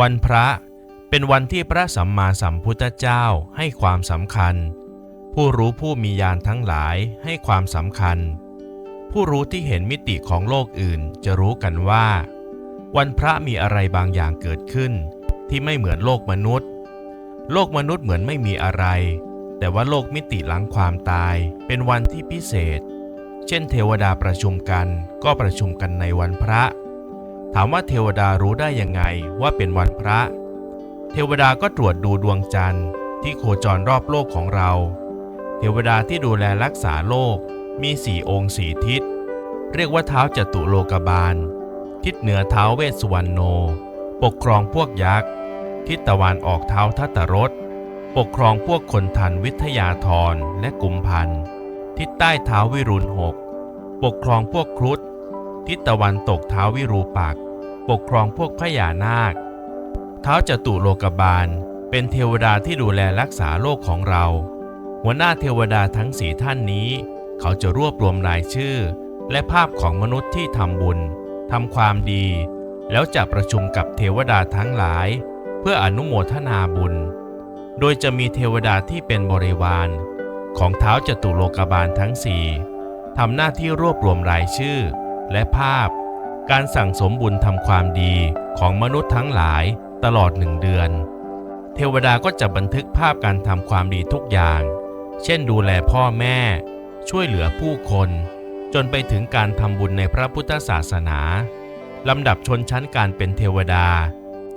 วันพระเป็นวันที่พระสัมมาสัมพุทธเจ้าให้ความสำคัญ ผู้รู้ผู้มีญาณทั้งหลายให้ความสำคัญ ผู้รู้ที่เห็นมิติของโลกอื่นจะรู้กันว่า วันพระมีอะไรบางอย่างเกิดขึ้น ที่ไม่เหมือนโลกมนุษย์ โลกมนุษย์เหมือนไม่มีอะไร แต่ว่าโลกมิติหลังความตายเป็นวันที่พิเศษ เช่น เทวดาประชุมกันก็ประชุมกันในวันพระ ถามว่าเทวดารู้ได้ยังไงว่าเป็นวันพระ เทวดาก็ตรวจดูดวงจันทร์ที่โคจรรอบโลกของเรา เทวดาที่ดูแลรักษาโลกมีสี่องค์สี่ทิศ เรียกว่าเท้าจตุโลกบาล ทิศเหนือเท้าเวสสุวรรณโน ปกครองพวกยักษ์ ทิศตะวันออกเท้าทัตตรสปกครองพวกคนทันวิทยาธรและกุมพันธ์ทิศใต้เท้าวิรุณหกปกครองพวกครุฑ ทิศตะวันตกเท้าวิรูปักษ์ปกครองพวกพญานาค เท้าจตุโลกบาล เป็นเทวดาที่ดูแลรักษาโลกของเรา หัวหน้าเทวดาทั้งสีท่านนี้ เขาจะรวบรวมรายชื่อ และภาพของมนุษย์ที่ทำบุญทำความดี แล้วจะประชุมกับเทวดาทั้งหลาย เพื่ออนุโมทนาบุญ โดยจะมีเทวดาที่เป็นบริวาร ของเท้าจตุโลกบาลทั้งสี่ทำหน้าที่รวบรวมรายชื่อ และภาพ การสั่งสมบุญทำความดีของมนุษย์ทั้งหลายตลอดหนึ่งเดือน เทวดาก็จะบันทึกภาพการทำความดีทุกอย่าง เช่นดูแลพ่อแม่ ช่วยเหลือผู้คน จนไปถึงการทำบุญในพระพุทธศาสนาลำดับชนชั้นการเป็นเทวดา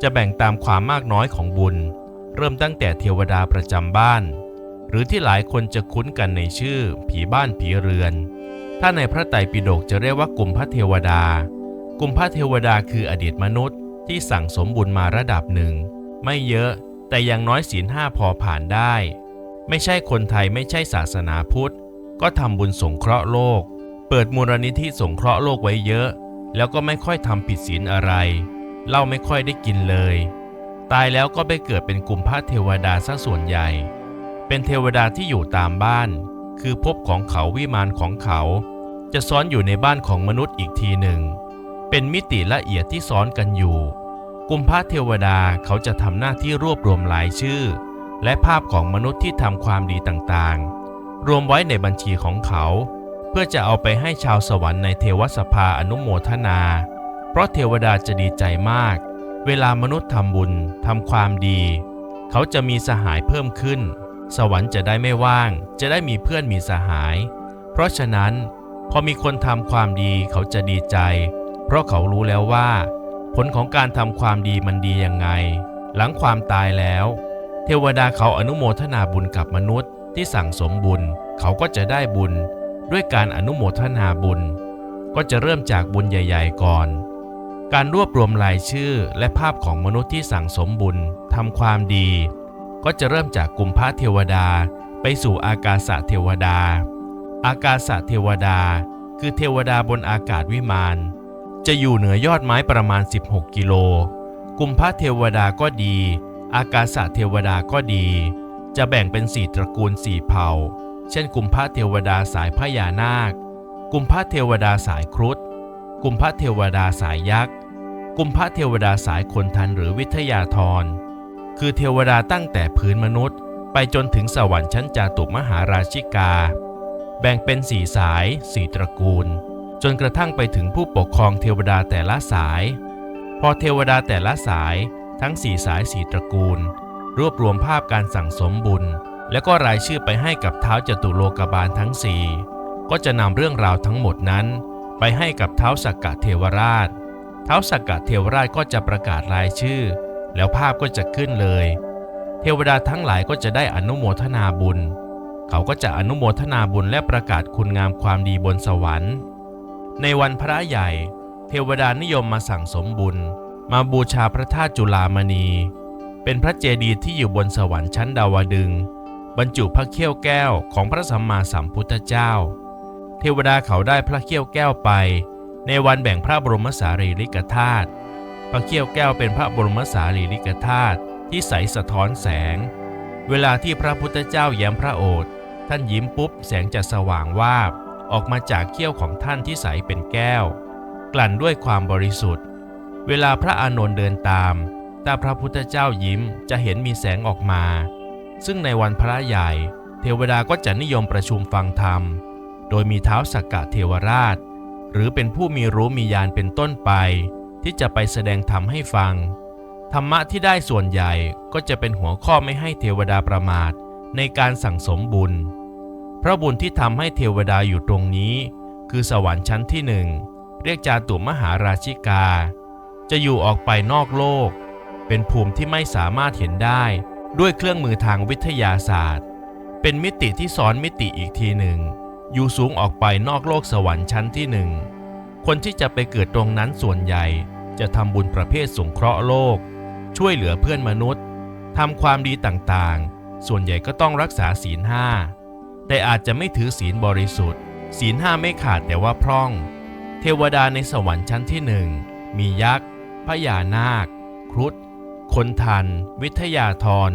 จะแบ่งตามความมากน้อยของบุญ เริ่มตั้งแต่เทวดาประจำบ้าน หรือที่หลายคนจะคุ้นกันในชื่อ ผีบ้านผีเรือน ถ้าในพระไตรปิฎกจะเรียกว่ากลุ่มพระเทวดา กลุ่มพระเทวดาคืออดีตมนุษย์ที่สั่งสมบุญมาระดับหนึ่ง ไม่เยอะแต่ย่างน้อยศีลห้าพอผ่านได้ ไม่ใช่คนไทยไม่ใช่ศาสนาพุทธ ก็ทำบุญสงเคราะห์โลก เปิดมูลนิธิสงเคราะห์โลกไว้เยอะ แล้วก็ไม่ค่อยทำผิดศีลอะไรเหล้าไม่ค่อยได้กินเลย ตายแล้วก็ไปเกิดเป็นกลุ่มพระเทวดาซะส่วนใหญ่ เป็นเทวดาที่อยู่ตามบ้าน คือภพของเขาวิมานของเขา จะซ้อนอยู่ในบ้านของมนุษย์อีกทีหนึ่ง เป็นมิติละเอียดที่ซ้อนกันอยู่กุมพระเทวดาเขาจะทำหน้าที่รวบรวมรายชื่อ และภาพของมนุษย์ที่ทำความดีต่างๆ รวมไว้ในบัญชีของเขา เพื่อจะเอาไปให้ชาวสวรรค์ในเทวสภาอนุโมทนา เพราะเทวดาจะดีใจมาก เวลามนุษย์ทำบุญทำความดี เขาจะมีสหายเพิ่มขึ้น สวรรค์จะได้ไม่ว่าง จะได้มีเพื่อนมีสหาย เพราะฉะนั้น พอมีคนทำความดีเขาจะดีใจ เพราะเขารู้แล้วว่า ผลของการทำความดีมันดียังไง หลังความตายแล้ว เทวดาเขาอนุโมทนาบุญกับมนุษย์ ที่สั่งสมบุญ เขาก็จะได้บุญ ด้วยการอนุโมทนาบุญ ก็จะเริ่มจากบุญใหญ่ ๆ ก่อนการรวบรวมรายชื่อและภาพของมนุษย์ที่สั่งสมบุญทำความดี ก็จะเริ่มจากกุมพระเทวดา ไปสู่อากาศเทวดา อากาศเทวดา คือเทวดาบนอากาศวิมานจะอยู่เหนือยอดไม้ประมาณ 16 กิโลกุมพระเทวดาก็ดี อากาศเทวดาก็ดี จะแบ่งเป็นสี่ตระกูลสี่เผ่า เช่นกุมพระเทวดาสายพญานาคกุมพระเทวดาสายครุฑกุมพระเทวดาสายยักษ์กุมพระเทวดาสายคนทันหรือวิทยาธร คือเทวดาตั้งแต่พื้นมนุษย์ ไปจนถึงสวรรค์ชั้นจาตุมหาราชิกา แบ่งเป็นสี่สายสี่ตระกูล จนกระทั่งไปถึงผู้ปกครองเทวดาแต่ละสาย พอเทวดาแต่ละสายทั้งสี่สายสี่ตระกูล รวบรวมภาพการสั่งสมบุญ แล้วก็รายชื่อไปให้กับเท้าจตุโลกบาลทั้งสี่ก็จะนำเรื่องราวทั้งหมดนั้น ไปให้กับเท้าสักกะเทวราช เท้าสักกะเทวราชก็จะประกาศรายชื่อ แล้วภาพก็จะขึ้นเลย เทวดาทั้งหลายก็จะได้อนุโมทนาบุญ เขาก็จะอนุโมทนาบุญและประกาศคุณงามความดีบนสวรรค์ ในวันพระใหญ่ เทวดานิยมมาสั่งสมบุญ มาบูชาพระธาตุจุลามณี เป็นพระเจดีย์ที่อยู่บนสวรรค์ชั้นดาวดึง บรรจุพระเขี้ยวแก้วของพระสัมมาสัมพุทธเจ้า เทวดาเขาได้พระเขี้ยวแก้วไป ในวันแบ่งพระบรมสารีริกธาตุ พระเขี้ยวแก้วเป็นพระบรมสารีริกธาตุที่ใสสะท้อนแสง เวลาที่พระพุทธเจ้าแย้มพระโอษฐ์ท่านยิ้มปุ๊บแสงจะสว่างวาบ ออกมาจากเขี้ยวของท่านที่ใสเป็นแก้ว กลั่นด้วยความบริสุทธิ์ เวลาพระอานนท์เดินตามถ้าพระพุทธเจ้ายิ้มจะเห็นมีแสงออกมา ซึ่งในวันพระใหญ่ เทวดาก็จะนิยมประชุมฟังธรรม โดยมีเท้าสักกะเทวราช หรือเป็นผู้มีรู้มีญาณเป็นต้นไป ที่จะไปแสดงธรรมให้ฟัง ธรรมะที่ได้ส่วนใหญ่ก็จะเป็นหัวข้อไม่ให้เทวดาประมาทในการสั่งสมบุญพระบุญที่ทำให้เทวดาอยู่ตรงนี้ คือสวรรค์ชั้นที่หนึ่งเรียกจาตุมหาราชิกา จะอยู่ออกไปนอกโลก เป็นภูมิที่ไม่สามารถเห็นได้ด้วยเครื่องมือทางวิทยาศาสตร์ เป็นมิติที่ซ้อนมิติอีกทีหนึ่ง อยู่สูงออกไปนอกโลกสวรรค์ชั้นที่หนึ่ง คนที่จะไปเกิดตรงนั้นส่วนใหญ่จะทำบุญประเภทสงเคราะห์โลก ช่วยเหลือเพื่อนมนุษย์ทำความดีต่างๆ ส่วนใหญ่ก็ต้องรักษาศีลห้าแต่อาจจะไม่ถือศีลบริสุทธิ์ ศีลห้าไม่ขาดแต่ว่าพร่อง เทวดาในสวรรค์ชั้นที่หนึ่งมียักษ์พญานาค ครุฑคนทัน วิทยาธร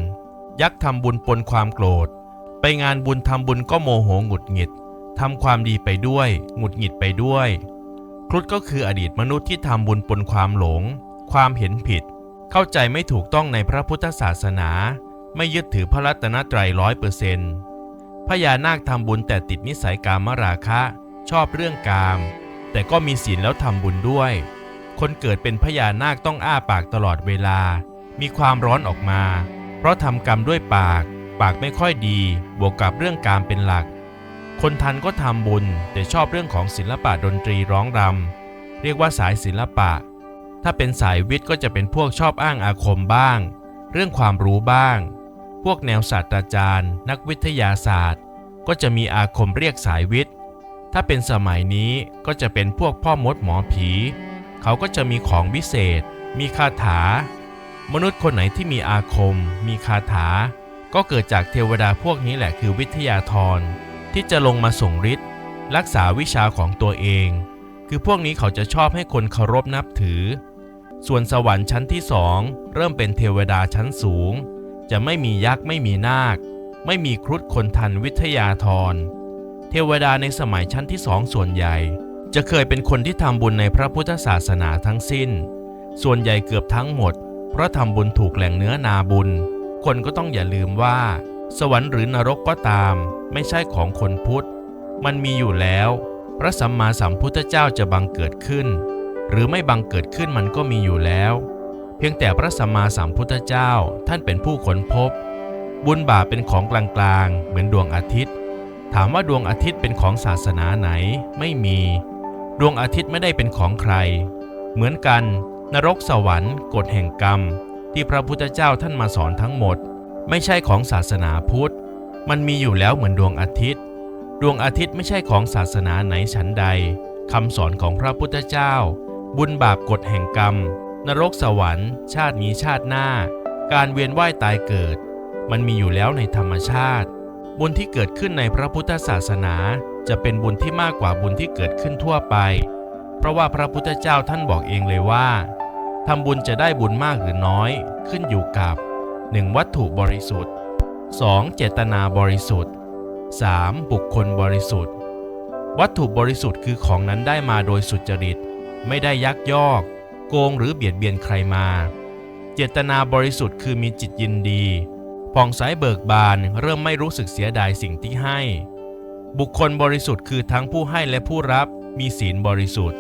ยักษ์ทำบุญปนความโกรธ ไปงานบุญทำบุญก็โมโหหงุดหงิดทำความดีไปด้วย หงุดหงิดไปด้วย ครุฑก็คืออดีตมนุษย์ที่ทำบุญปนความหลง ความเห็นผิด เข้าใจไม่ถูกต้องในพระพุทธศาสนา ไม่ยึดถือพระรัตนตรัยร้อยเปอร์เซนต์พญานาคทำบุญแต่ติดนิสัยกามราคะ ชอบเรื่องกาม แต่ก็มีศีลแล้วทำบุญด้วย คนเกิดเป็นพญานาคต้องอ้าปากตลอดเวลา มีความร้อนออกมา เพราะทำกรรมด้วยปาก ปากไม่ค่อยดี บวกกับเรื่องกามเป็นหลัก คนทันก็ทำบุญแต่ชอบเรื่องของศิลปะดนตรีร้องรำเรียกว่าสายศิลปะ ถ้าเป็นสายวิทย์ก็จะเป็นพวกชอบอ้างอาคมบ้าง เรื่องความรู้บ้าง พวกแนวศาสตราจารย์ นักวิทยาศาสตร์ ก็จะมีอาคมเรียกสายวิทย์ ถ้าเป็นสมัยนี้ก็จะเป็นพวกพ่อมดหมอผี เขาก็จะมีของวิเศษ มีคาถา มนุษย์คนไหนที่มีอาคม มีคาถา ก็เกิดจากเทวดาพวกนี้แหละคือวิทยาธร ที่จะลงมาส่งฤทธิ์รักษาวิชาของตัวเอง คือพวกนี้เขาจะชอบให้คนเคารพนับถือ ส่วนสวรรค์ชั้นที่สองเริ่มเป็นเทวดาชั้นสูง จะไม่มียักษ์ไม่มีนาค ไม่มีครุฑคนทันวิทยาธรเทวดาในสมัยชั้นที่สองส่วนใหญ่ จะเคยเป็นคนที่ทำบุญในพระพุทธศาสนาทั้งสิ้น ส่วนใหญ่เกือบทั้งหมด เพราะทำบุญถูกแหล่งเนื้อนาบุญ คนก็ต้องอย่าลืมว่า สวรรค์หรือนรกก็ตาม ไม่ใช่ของคนพุทธ มันมีอยู่แล้ว พระสัมมาสัมพุทธเจ้าจะบังเกิดขึ้น หรือไม่บังเกิดขึ้นมันก็มีอยู่แล้ว เพียงแต่พระสัมมาสัมพุทธเจ้าท่านเป็นผู้ค้นพบ บุญบาปเป็นของกลางๆ เหมือนดวงอาทิตย์ ถามว่าดวงอาทิตย์เป็นของศาสนาไหน ไม่มี ดวงอาทิตย์ไม่ได้เป็นของใคร เหมือนกัน นรกสวรรค์กฎแห่งกรรม ที่พระพุทธเจ้าท่านมาสอนทั้งหมด ไม่ใช่ของศาสนาพุทธ มันมีอยู่แล้วเหมือนดวงอาทิตย์ ดวงอาทิตย์ไม่ใช่ของศาสนาไหนฉันใดคำสอนของพระพุทธเจ้า บุญบาปกฎแห่งกรรม นรกสวรรค์ ชาตินี้ชาติหน้า การเวียนว่ายตายเกิด มันมีอยู่แล้วในธรรมชาติ บุญที่เกิดขึ้นในพระพุทธศาสนา จะเป็นบุญที่มากกว่าบุญที่เกิดขึ้นทั่วไป เพราะว่าพระพุทธเจ้าท่านบอกเองเลยว่าทำบุญจะได้บุญมากหรือน้อย ขึ้นอยู่กับ 1. วัตถุบริสุทธิ์ 2. เจตนาบริสุทธิ์ 3. บุคคลบริสุทธิ์ วัตถุบริสุทธิ์คือของนั้นได้มาโดยสุจริต ไม่ได้ยักยอก โกงหรือเบียดเบียนใครมา เจตนาบริสุทธิ์คือมีจิตยินดีผ่องใสเบิกบานเริ่มไม่รู้สึกเสียดายสิ่งที่ให้ บุคคลบริสุทธิ์คือทั้งผู้ให้และผู้รับมีศีลบริสุทธิ์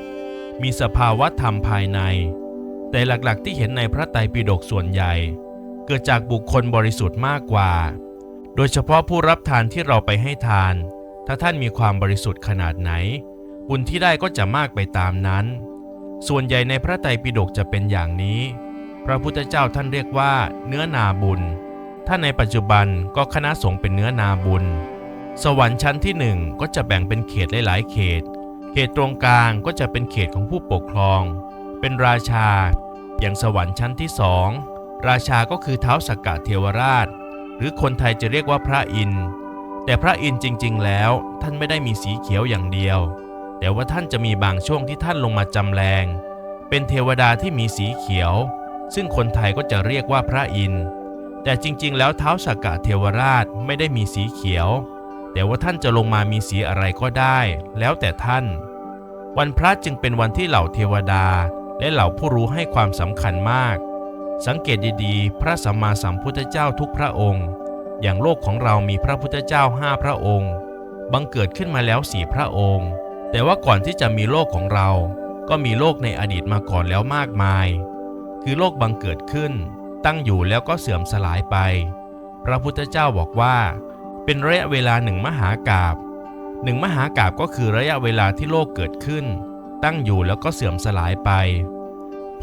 มีสภาวะธรรมภายใน แต่หลักๆที่เห็นในพระไตรปิฎกส่วนใหญ่ เกิดจากบุคคลบริสุทธิ์มากกว่า โดยเฉพาะผู้รับทานที่เราไปให้ทาน ถ้าท่านมีความบริสุทธิ์ขนาดไหน บุญที่ได้ก็จะมากไปตามนั้น ส่วนใหญ่ในพระไตรปิฎกจะเป็นอย่างนี้ พระพุทธเจ้าท่านเรียกว่า เนื้อนาบุญ ถ้าในปัจจุบันก็คณะสงฆ์เป็นเนื้อนาบุญ สวรรค์ชั้นที่หนึ่งก็จะแบ่งเป็นเขตหลาย ๆ เขต เขตตรงกลางก็จะเป็นเขตของผู้ปกครอง เป็นราชา อย่างสวรรค์ชั้นที่สอง ราชาก็คือเท้าสกกะเทวราช หรือคนไทยจะเรียกว่าพระอินทร์แต่พระอินทร์จริง ๆ แล้วท่านไม่ได้มีสีเขียวอย่างเดียว แต่ว่าท่านจะมีบางช่วงที่ท่านลงมาจำแรง เป็นเทวดาที่มีสีเขียว ซึ่งคนไทยก็จะเรียกว่าพระอินทร์แต่จริง ๆ แล้วเท้าสกกะเทวราชไม่ได้มีสีเขียว แต่ว่าท่านจะลงมามีสีอะไรก็ได้ แล้วแต่ท่าน วันพระจึงเป็นวันที่เหล่าเทวดา และเหล่าผู้รู้ให้ความสำคัญมาก สังเกตดีๆ พระสัมมาสัมพุทธเจ้าทุกพระองค์ อย่างโลกของเรามีพระพุทธเจ้าห้าพระองค์ บังเกิดขึ้นมาแล้วสี่พระองค์ แต่ว่าก่อนที่จะมีโลกของเรา ก็มีโลกในอดีตมาก่อนแล้วมากมาย คือโลกบังเกิดขึ้น ตั้งอยู่แล้วก็เสื่อมสลายไป พระพุทธเจ้าบอกว่า เป็นระยะเวลาหนึ่งมหากาบหนึ่งมหากาบก็คือระยะเวลาที่โลกเกิดขึ้น ตั้งอยู่แล้วก็เสื่อมสลายไป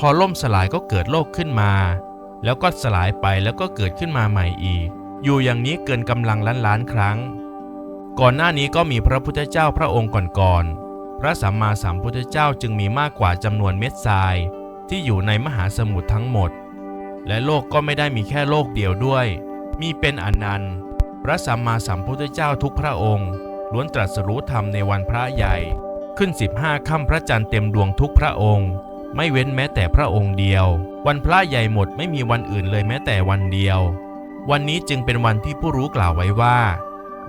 พอล่มสลายก็เกิดโลกขึ้นมา แล้วก็สลายไปแล้วก็เกิดขึ้นมาใหม่อีก อยู่อย่างนี้เกินกำลังล้านล้านครั้ง ก่อนหน้านี้ก็มีพระพุทธเจ้าพระองค์ก่อนๆพระสัมมาสัมพุทธเจ้าจึงมีมากกว่าจำนวนเม็ดทราย ที่อยู่ในมหาสมุทรทั้งหมด และโลกก็ไม่ได้มีแค่โลกเดียวด้วย มีเป็นอนันต์ พระสัมมาสัมพุทธเจ้าทุกพระองค์ล้วนตรัสรู้ธรรมในวันพระใหญ่ ขึ้น 15ค่ำพระจันทร์เต็มดวงทุกพระองค์ ไม่เว้นแม้แต่พระองค์เดียว วันพระใหญ่หมดไม่มีวันอื่นเลยแม้แต่วันเดียว วันนี้จึงเป็นวันที่ผู้รู้กล่าวไว้ว่า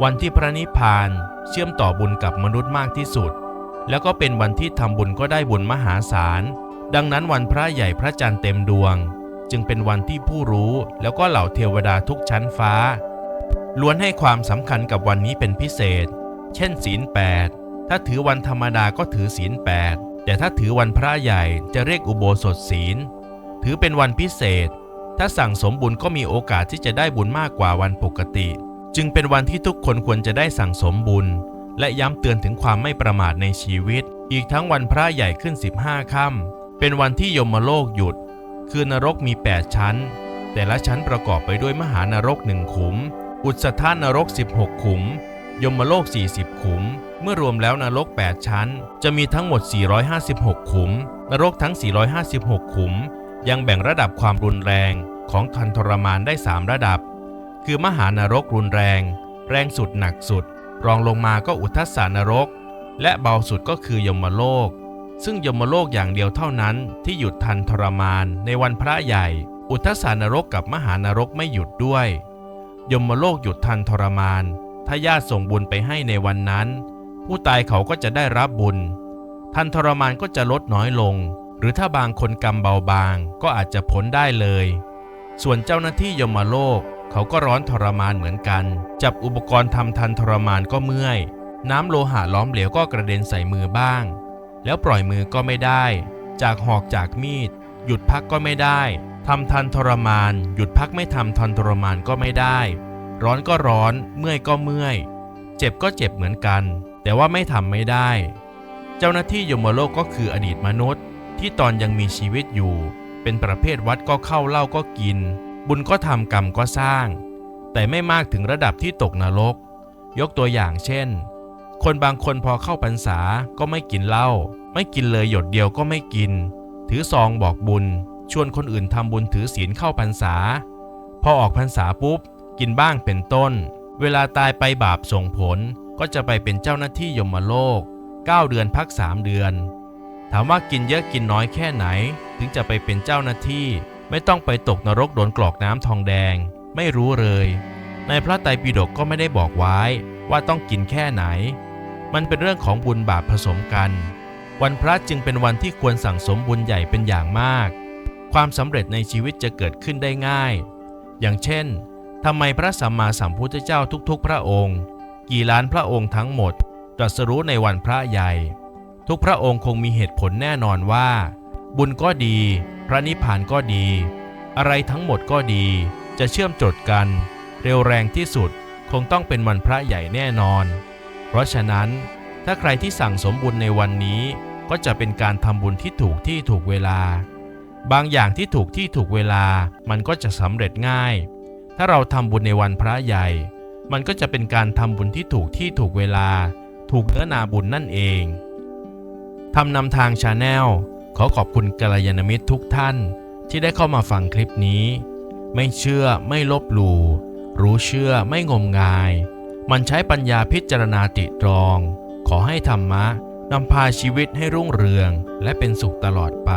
วันที่พระนิพพานเชื่อมต่อบุญกับมนุษย์มากที่สุด แล้วก็เป็นวันที่ทำบุญก็ได้บุญมหาศาล ดังนั้นวันพระใหญ่พระจันทร์เต็มดวง จึงเป็นวันที่ผู้รู้แล้วก็เหล่าเทวดาทุกชั้นฟ้า ล้วนให้ความสำคัญกับวันนี้เป็นพิเศษ เช่นศีล8ถ้าถือวันธรรมดาก็ถือศีล8 แต่ถ้าถือวันพระใหญ่จะเรียกอุโบสถศีล ถือเป็นวันพิเศษ ถ้าสั่งสมบุญก็มีโอกาสที่จะได้บุญมากกว่าวันปกติ จึงเป็นวันที่ทุกคนควรจะได้สั่งสมบุญ และย้ำเตือนถึงความไม่ประมาทในชีวิต อีกทั้งวันพระใหญ่ขึ้น 15ค่ำเป็นวันที่ยมโลกหยุด คือนรกมี 8 ชั้น แต่ละชั้นประกอบไปด้วยมหานรกหนึ่งขุม อุตสธานรก 16 ขุม ยมโลก 40 ขุม เมื่อรวมแล้วนรก 8 ชั้น จะมีทั้งหมด 456 ขุม นรกทั้ง 456 ขุม ยังแบ่งระดับความรุนแรงของทันทรมานได้ 3 ระดับ คือมหานรกรุนแรง แรงสุดหนักสุด รองลงมาก็อุทธสานรก และเบาสุดก็คือยมโลก ซึ่งยมโลกอย่างเดียวเท่านั้นที่หยุดทันทรมานในวันพระใหญ่ อุทธสานรกกับมหานรกไม่หยุดด้วย ยมโลกหยุดทันทรมาน ถ้าญาติส่งบุญไปให้ในวันนั้น ผู้ตายเขาก็จะได้รับบุญทันทรมานก็จะลดน้อยลง หรือถ้าบางคนกรรมเบาบางก็อาจจะพ้นได้เลย ส่วนเจ้าหน้าที่ยมโลก เขาก็ร้อนทรมานเหมือนกัน จับอุปกรณ์ทำทันทรมานก็เมื่อย น้ำโลหะล้อมเหลวก็กระเด็นใส่มือบ้าง แล้วปล่อยมือก็ไม่ได้ จากหอกจากมีด หยุดพักก็ไม่ได้ทำทันทรมาน หยุดพักไม่ทำทันทรมานก็ไม่ได้ ร้อนก็ร้อน เมื่อยก็เมื่อย เจ็บก็เจ็บเหมือนกัน แต่ว่าไม่ทำไม่ได้ เจ้าหน้าที่ยมโลกก็คืออดีตมนุษย์ ที่ตอนยังมีชีวิตอยู่ เป็นประเภทวัดก็เข้าเหล้าก็กิน บุญก็ทำกรรมก็สร้าง แต่ไม่มากถึงระดับที่ตกนรก ยกตัวอย่างเช่น คนบางคนพอเข้าพรรษาก็ไม่กินเหล้าไม่กินเลยหยดเดียวก็ไม่กิน ถือซองบอกบุญ ชวนคนอื่นทำบุญถือศีลเข้าพรรษา พอออกพรรษาปุ๊บ กินบ้างเป็นต้น เวลาตายไปบาปส่งผล ก็จะไปเป็นเจ้าหน้าที่ยมโลก 9 เดือนพัก 3 เดือน ถามว่ากินเยอะกินน้อยแค่ไหน ถึงจะไปเป็นเจ้าหน้าที่ ไม่ต้องไปตกนรกโดนกรอกน้ำทองแดง ไม่รู้เลย ในพระไตรปิฎกก็ไม่ได้บอกไว้ว่าต้องกินแค่ไหน มันเป็นเรื่องของบุญบาปผสมกัน วันพระจึงเป็นวันที่ควรสั่งสมบุญใหญ่เป็นอย่างมาก ความสำเร็จในชีวิตจะเกิดขึ้นได้ง่าย อย่างเช่นทำไมพระสัมมาสัมพุทธเจ้าทุกๆ พระองค์ กี่ล้านพระองค์ทั้งหมดตรัสรู้ในวันพระใหญ่ ทุกพระองค์คงมีเหตุผลแน่นอนว่า บุญก็ดี พระนิพพานก็ดี อะไรทั้งหมดก็ดี จะเชื่อมจดกัน เร็วแรงที่สุดคงต้องเป็นวันพระใหญ่แน่นอน เพราะฉะนั้น ถ้าใครที่สั่งสมบุญในวันนี้ก็จะเป็นการทำบุญที่ถูกที่ถูกเวลา บางอย่างที่ถูกที่ถูกเวลามันก็จะสำเร็จง่าย ถ้าเราทำบุญในวันพระใหญ่ มันก็จะเป็นการทำบุญที่ถูกที่ถูกเวลา ถูกเนื้อนาบุญนั่นเองทำนำทางชาแนลขอขอบคุณกัลยาณมิตรทุกท่านที่ได้เข้ามาฟังคลิปนี้ ไม่เชื่อไม่ลบหลู่รู้เชื่อไม่งมงาย มันใช้ปัญญาพิจารณาติตรอง ขอให้ธรรมะนำพาชีวิตให้รุ่งเรืองและเป็นสุขตลอดไป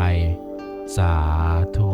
สาธุ